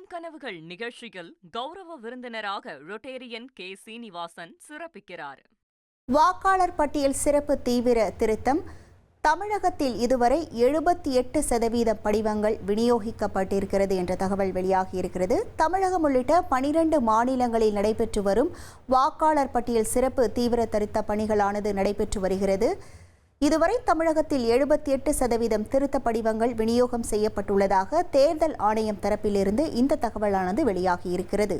நம் கனவுகள் நிகழ்ச்சியில் கௌரவ விருந்தினராக ரொட்டேரியன் கே. சீனிவாசன் சிறப்பிக்கிறார். வாக்காளர் பட்டியல் சிறப்பு தீவிர திருத்தம். தமிழகத்தில் இதுவரை எழுபத்தி எட்டு சதவீத படிவங்கள் விநியோகிக்கப்பட்டிருக்கிறது என்ற தகவல் வெளியாகியிருக்கிறது தமிழகம் உள்ளிட்ட பனிரண்டு மாநிலங்களில் நடைபெற்று வரும் வாக்காளர் பட்டியல் சிறப்பு தீவிர திருத்த பணிகளானது நடைபெற்று வருகிறது. இதுவரை தமிழகத்தில் எழுபத்தி எட்டு சதவீதம் திருத்த படிவங்கள் விநியோகம் செய்யப்பட்டுள்ளதாக தேர்தல் ஆணையம் தரப்பிலிருந்து இந்த தகவலானது வெளியாகியிருக்கிறது.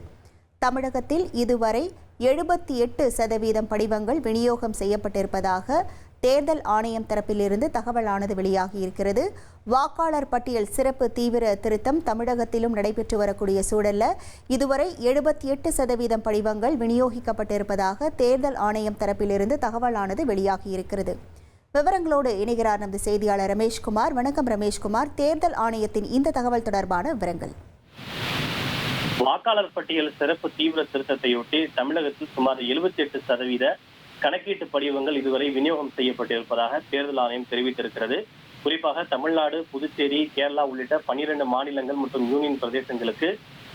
தமிழகத்தில் இதுவரை எழுபத்தி எட்டு சதவீதம் படிவங்கள் விநியோகம் செய்யப்பட்டிருப்பதாக தேர்தல் ஆணையம் தரப்பிலிருந்து தகவலானது வெளியாகியிருக்கிறது. வாக்காளர் பட்டியல் சிறப்பு தீவிர திருத்தம் தமிழகத்திலும் நடைபெற்று வரக்கூடிய சூழல்ல இதுவரை எழுபத்தி எட்டு சதவீதம் படிவங்கள் விநியோகிக்கப்பட்டிருப்பதாக தேர்தல் ஆணையம் தரப்பிலிருந்து தகவலானது வெளியாகியிருக்கிறது. விவரங்களோடு இணைகிறார் நமது செய்தியாளர் ரமேஷ்குமார். வணக்கம் ரமேஷ்குமார். தேர்தல் ஆணையத்தின் இந்த தகவல் தொடர்பான விவரங்கள். வாக்காளர் பட்டியல் சிறப்பு தீவிர திருத்தத்தையொட்டி தமிழகத்தில் சுமார் எழுபத்தி எட்டு சதவீத கணக்கீட்டு படிவங்கள் இதுவரை விநியோகம் செய்யப்பட்டிருப்பதாக தேர்தல் ஆணையம் தெரிவித்திருக்கிறது. குறிப்பாக தமிழ்நாடு புதுச்சேரி கேரளா உள்ளிட்ட பனிரெண்டு மாநிலங்கள் மற்றும் யூனியன் பிரதேசங்களுக்கு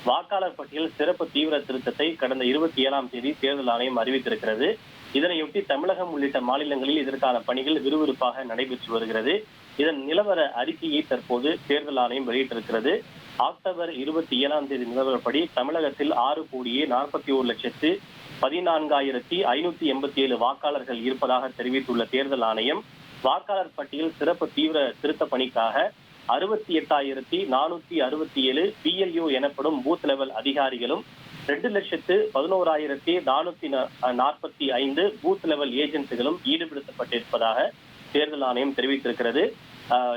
வாக்காளர் பட்டியல் சிறப்பு தீவிர திருத்தத்தை கடந்த இருபத்தி ஏழாம் தேதி தேர்தல் ஆணையம் அறிவித்திருக்கிறது. இதனையொட்டி தமிழகம் உள்ளிட்ட மாநிலங்களில் இதற்கான பணிகள் விறுவிறுப்பாக நடைபெற்று வருகிறது. இதன் நிலவர அறிக்கையை தற்போது தேர்தல் ஆணையம் வெளியிட்டிருக்கிறது. அக்டோபர் இருபத்தி ஏழாம் தேதி நிலவரப்படி தமிழகத்தில் ஆறு கோடியே நாற்பத்தி ஒரு லட்சத்து பதினான்காயிரத்தி ஐநூத்தி எண்பத்தி ஏழு வாக்காளர்கள் இருப்பதாக தெரிவித்துள்ள தேர்தல் ஆணையம் வாக்காளர் பட்டியல் சிறப்பு தீவிர திருத்த பணிக்காக அறுபத்தி எட்டாயிரத்தி நானூத்தி அறுபத்தி ஏழு பிஎல்யூ எனப்படும் பூத் லெவல் அதிகாரிகளும் ரெண்டு லட்சத்து பதினோராயிரத்தி நானூத்தி நாற்பத்தி ஐந்து பூத் லெவல் ஏஜென்ட்டுகளும் ஈடுபடுத்தப்பட்டிருப்பதாக தேர்தல் ஆணையம் தெரிவித்திருக்கிறது.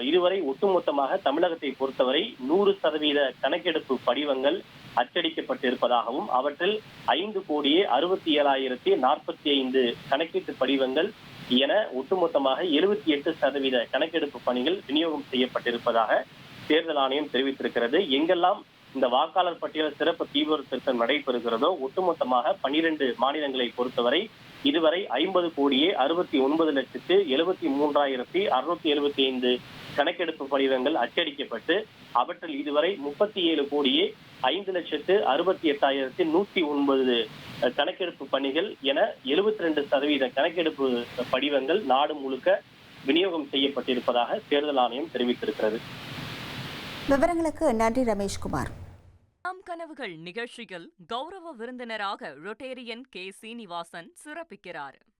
இதுவரை ஒட்டுமொத்தமாக தமிழகத்தை பொறுத்தவரை நூறு சதவீத கணக்கெடுப்பு படிவங்கள் அச்சடிக்கப்பட்டிருப்பதாகவும் அவற்றில் ஐந்து கோடியே அறுபத்தி ஏழாயிரத்தி நாற்பத்தி ஐந்து கணக்கீட்டு படிவங்கள் என ஒட்டுமொத்தமாக எழுபத்தி எட்டு சதவீத கணக்கெடுப்பு பணிகள் விநியோகம் செய்யப்பட்டிருப்பதாக தேர்தல் ஆணையம் தெரிவித்திருக்கிறது. எங்கெல்லாம் இந்த வாக்காளர் பட்டியல் சிறப்பு தீவிர திருத்தம் நடைபெறுகிறதோ ஒட்டுமொத்தமாக பனிரெண்டு மாநிலங்களை பொறுத்தவரை இதுவரை ஐம்பது கோடியே அறுபத்தி ஒன்பது லட்சத்து எழுபத்தி மூன்றாயிரத்தி அறுநூத்தி எழுபத்தி ஐந்து கணக்கெடுப்பு படிவங்கள் அச்சடிக்கப்பட்டு அவற்றில் இதுவரை முப்பத்தி ஏழு கோடியே ஐந்து லட்சத்து அறுபத்தி எட்டாயிரத்தி நூத்தி ஒன்பது கணக்கெடுப்பு பணிகள் என எழுபத்தி ரெண்டு சதவீத கணக்கெடுப்பு படிவங்கள் நாடு முழுக்க விநியோகம் செய்யப்பட்டிருப்பதாக தேர்தல் ஆணையம் தெரிவித்திருக்கிறது. விவரங்களுக்கு நன்றி ரமேஷ்குமார். நம் கனவுகள் நிகழ்ச்சியில் கௌரவ விருந்தினராக ரொட்டேரியன் கே. சீனிவாசன் சிறப்பிக்கிறார்.